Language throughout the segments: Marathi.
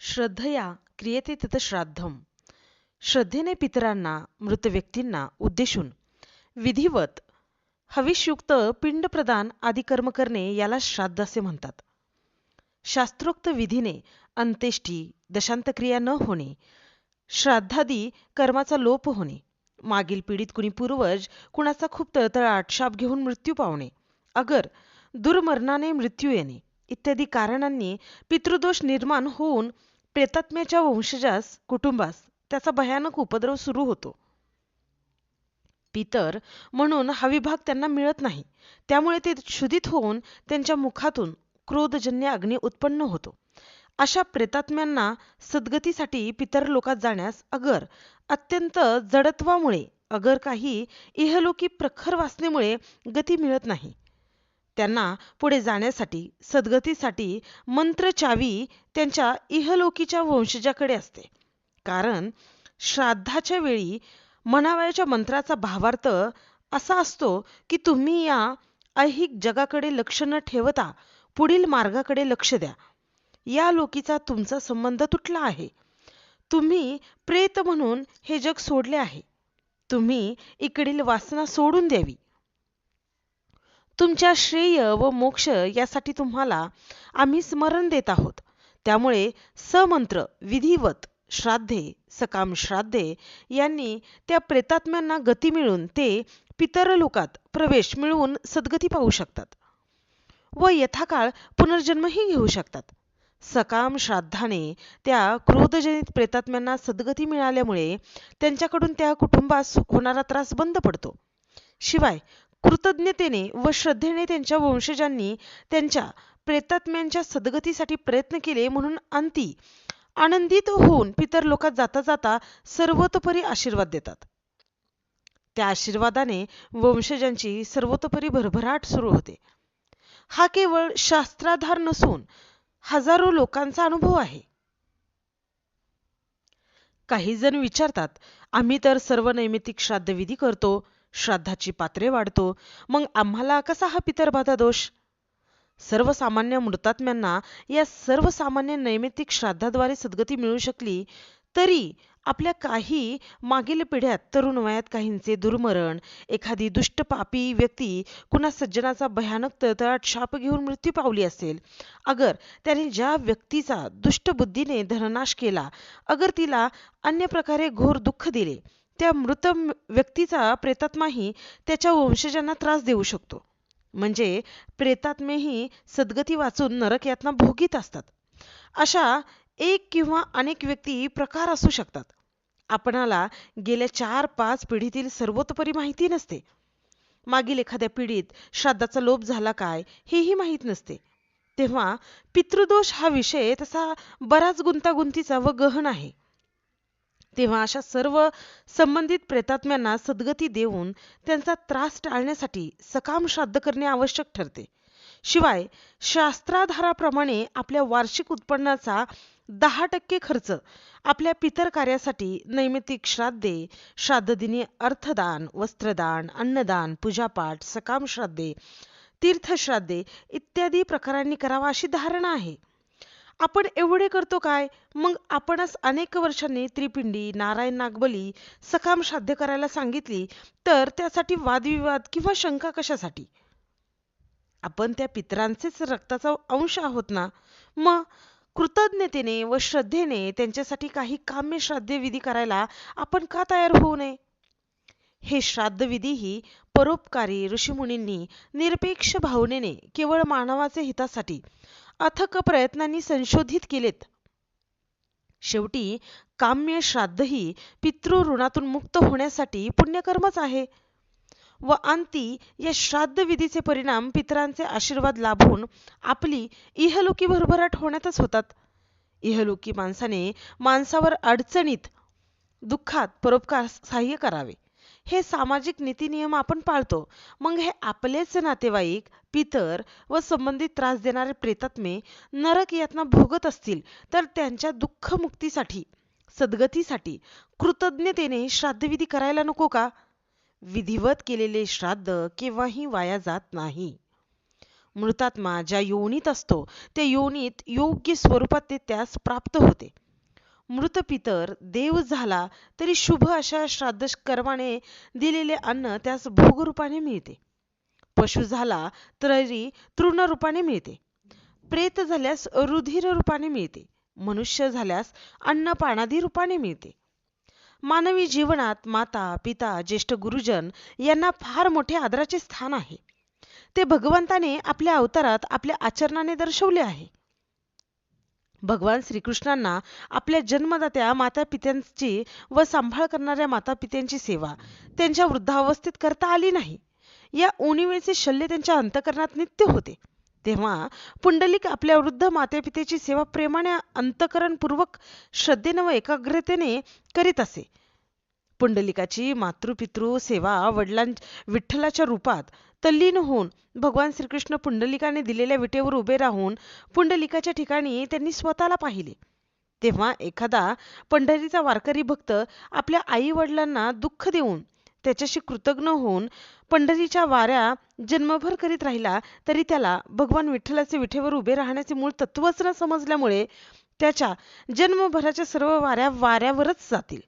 श्रद्धया क्रियते तत श्राद्धम श्रद्धेने पितरांना मृत व्यक्तींना उद्देशून विधिवत हविष्युक्त पिंडप्रदान आदी कर्म करणे याला श्राद्ध असे म्हणतात. शास्त्रोक्त विधीने अंत्येष्टी दशांतक्रिया न होणे श्राद्धादी कर्माचा लोप होणे मागील पिढीत कुणी पूर्वज कुणाचा खूप तळतळाट शाप घेऊन मृत्यू पावणे अगर दुर्मरणाने मृत्यू येणे इत्यादी कारणांनी पितृदोष निर्माण होऊन प्रेतात्म्याच्या वंशजास कुटुंबास त्याचा भयानक उपद्रव सुरू होतो. पितर म्हणून हा विभाग त्यांना मिळत नाही. त्यामुळे ते क्षुधित होऊन त्यांच्या मुखातून क्रोधजन्य अग्नी उत्पन्न होतो. अशा प्रेतात्म्यांना सद्गतीसाठी पितर लोकात जाण्यास अगर अत्यंत जडत्वामुळे अगर काही इहलोकी प्रखर वासनेमुळे गती मिळत नाही. त्यांना पुढे जाण्यासाठी सद्गतीसाठी मंत्र चावी त्यांच्या इहलोकीच्या वंशजाकडे असते. कारण श्राद्धाच्या वेळी म्हणावयाच्या मंत्राचा भावार्थ असा असतो की तुम्ही या ऐहिक जगाकडे लक्ष न ठेवता पुढील मार्गाकडे लक्ष द्या. या लोकीचा तुमचा संबंध तुटला आहे. तुम्ही प्रेत म्हणून हे जग सोडले आहे. तुम्ही इकडील वासना सोडून द्यावी. तुमच्या श्रेय व मोक्ष यासाठी तुम्हाला आम्ही स्मरण देत आहोत. त्यामुळे समंत्र विधिवत श्राद्धे सकाम श्राद्धे यांनी त्या प्रेतात्म्यांना गती मिळून ते पितरलोकात प्रवेश मिळवून सद्गती पाहू शकतात व यथाकाळ पुनर्जन्मही घेऊ शकतात. सकाम श्राद्धाने त्या क्रोधजनित प्रेतात्म्यांना सद्गती मिळाल्यामुळे त्यांच्याकडून त्या कुटुंबास होणारा त्रास बंद पडतो. शिवाय कृतज्ञतेने व श्रद्धेने त्यांच्या वंशजांनी त्यांच्या प्रेतात्म्यांच्या सद्गतीसाठी प्रयत्न केले म्हणून अंती आनंदित होऊन पितर लोकात जाता जाता सर्वतोपरी आशीर्वाद देतात. त्या आशीर्वादाने वंशजांची सर्वतोपरी भरभराट सुरू होते. हा केवळ शास्त्राधार नसून हजारो लोकांचा अनुभव आहे. काही जण विचारतात आम्ही तर सर्व नैमितिक श्राद्धविधी करतो श्राद्धाची पात्रे वाढतो. मग आम्हाला कसा हा पितरबाधा दोष? सर्वसामान्य मृतात्म्यांना या सर्वसामान्य नैमित्तिक श्राद्धाद्वारे सद्गती मिळू शकली तरी आपल्या काही मागील पिढ्यात तरुण वयात काहींचे दुर्मरण एखादी दुष्ट पापी व्यक्ती कुणा सज्जनाचा भयानक तळतळाट शाप घेऊन मृत्यू पावली असेल अगर त्याने ज्या व्यक्तीचा दुष्ट बुद्धीने धननाश केला अगर तिला अन्य प्रकारे घोर दुःख दिले त्या मृत व्यक्तीचा प्रेतात्माही त्याच्या वंशजांना त्रास देऊ शकतो. म्हणजे प्रेतात्मेही सद्गती वाचून नरक यातना भोगीत असतात. अशा एक किंवा अनेक व्यक्ती प्रकार असू शकतात. आपणाला गेल्या चार पाच पिढीतील सर्वतोपरी माहिती नसते. मागील एखाद्या पिढीत श्राद्धाचा लोप झाला काय हेही माहीत नसते. तेव्हा पितृदोष हा विषय तसा बराच गुंतागुंतीचा व गहन आहे. तेव्हा अशा सर्व संबंधित प्रेतात्म्यांना सद्गती देऊन त्यांचा त्रास टाळण्यासाठी सकाम श्राद्ध करणे आवश्यक ठरते. शिवाय शास्त्राधाराप्रमाणे आपल्या वार्षिक उत्पन्नाचा दहा टक्के खर्च आपल्या पितर कार्यासाठी नैमितिक श्राद्धे श्राद्धदिनी अर्थदान वस्त्रदान अन्नदान पूजापाठ सकाम श्राद्धे तीर्थश्राद्धे इत्यादी प्रकारांनी करावा अशी धारणा आहे. आपण एवढे करतो काय? मग आपणच अनेक वर्षांनी त्रिपिंडी नारायण नागबली सकाम साध्य करायला सांगितली तर त्यासाठी वादविवाद किंवा शंका कशासाठी? आपण त्या पित्रांचेच रक्ताचा अंश आहोत ना? मग कृतज्ञतेने व श्रद्धेने त्यांच्यासाठी काही काम्य श्राद्धविधी करायला आपण का तयार होऊ नये? हे श्राद्धविधीही परोपकारी ऋषीमुनींनी निरपेक्ष भावनेने केवळ मानवाचे हितासाठी अथक प्रयत्नांनी संशोधित केलेत. शेवटी काम्य श्राद्धही पितृ ऋणातून मुक्त होण्यासाठी पुण्यकर्मच आहे. व अंती या श्राद्ध विधीचे परिणाम पितरांचे आशीर्वाद लाभून आपली इहलोकी भरभराट होण्यातच होतात. इहलोकी माणसाने माणसावर अडचणीत दुःखात परोपकार सहाय्य करावे. हे सामाजिक नीतिनियम आपण पाळतो. मग हे आपलेच नातेवाईक पितर व संबंधित त्रास देणारे प्रेतात्मे नरक यातना भोगत असतील तर त्यांच्या दुःख मुक्तीसाठी सद्गतीसाठी कृतज्ञतेने श्राद्धविधी करायला नको का? विधिवत केलेले श्राद्ध केव्हाही वाया जात नाही. मृतात्मा ज्या योनीत असतो त्या योनीत योग्य स्वरूपात ते त्यास प्राप्त होते. मृत पितर देव झाला तरी शुभ अशा श्राद्ध कर्माने दिलेले अन्न त्यास भोगरूपाने मिळते. पशु झाला तरी तृण रूपाने मिळते. प्रेत झाल्यास रुधिर रूपाने मिळते. मनुष्य झाल्यास अन्न पानादी रूपाने मिळते. मानवी जीवनात माता पिता ज्येष्ठ गुरुजन यांना फार मोठे आदराचे स्थान आहे. ते भगवंताने आपल्या अवतारात आपल्या आचरणाने दर्शवले आहे. भगवान श्रीकृष्णांना आपल्या जन्मदात्या माता पित्यांची व सांभाळ करणाऱ्या माता पित्यांची सेवा त्यांच्या वृद्धावस्थेत करता आली नाही. या उणिवेचे शल्य त्यांच्या अंतकरणात नित्य होते. तेव्हा पुंडलिक आपल्या वृद्ध मातेपितेची सेवा प्रेमाने अंतकरणपूर्वक श्रद्धेने व एकाग्रतेने करीत असे. पुंडलिकाची मातृपितृ सेवा वडिलां विठ्ठलाच्या रूपात तल्लीन होऊन भगवान श्रीकृष्ण पुंडलिकाने दिलेल्या विटेवर उभे राहून पुंडलिकाच्या ठिकाणी त्यांनी स्वतःला पाहिले. तेव्हा एखादा पंढरीचा वारकरी भक्त आपल्या आई वडिलांना दुःख देऊन त्याच्याशी कृतज्ञ होऊन पंढरीच्या वाऱ्या जन्मभर करीत राहिला तरी त्याला भगवान विठ्ठलाचे विठेवर उभे राहण्याचे मूळ तत्वच न समजल्यामुळे त्याच्या जन्मभराच्या सर्व वाऱ्या वाऱ्यावरच जातील.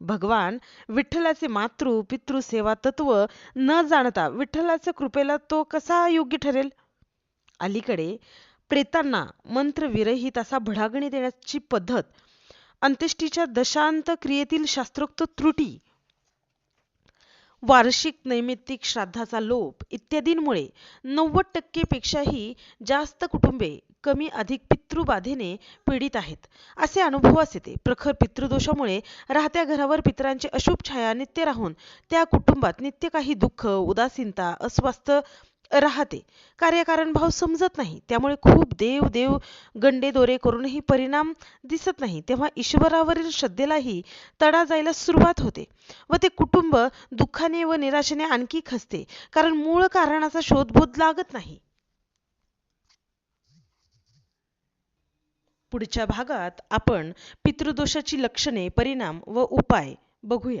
भगवान विठ्ठलाचे मातृ पितृ सेवा तत्व न जाणता विठ्ठलाच्या कृपेला तो कसा योग्य ठरेल? अलीकडे प्रेतांना मंत्रविरहित असा भडागणी देण्याची पद्धत अंत्येष्टीच्या दशांत क्रियेतील शास्त्रोक्त त्रुटी वार्षिक नैमित्तिक श्राद्धाचा लोप इत्यादींमुळे नव्वद टक्केपेक्षाही जास्त कुटुंबे कमी अधिक पितृबाधेने पीडित आहेत. असे अनुभवास येते प्रखर पितृदोषामुळे राहत्या घरावर पितरांची अशुभ छाया नित्य राहून त्या कुटुंबात नित्य काही दुःख उदासीनता अस्वस्थ राहते. कार्यकारण भाव समजत नाही. त्यामुळे खूप देव देव गंडे दोरे करूनही परिणाम दिसत नाही. तेव्हा ईश्वरावरील श्रद्धेलाही तडा जायला सुरुवात होते व ते कुटुंब दुःखाने व निराशेने आणखी खसते. कारण मूळ कारणाचा शोधबोध लागत नाही. पुढच्या भागात आपण पितृदोषाची लक्षणे परिणाम व उपाय बघूया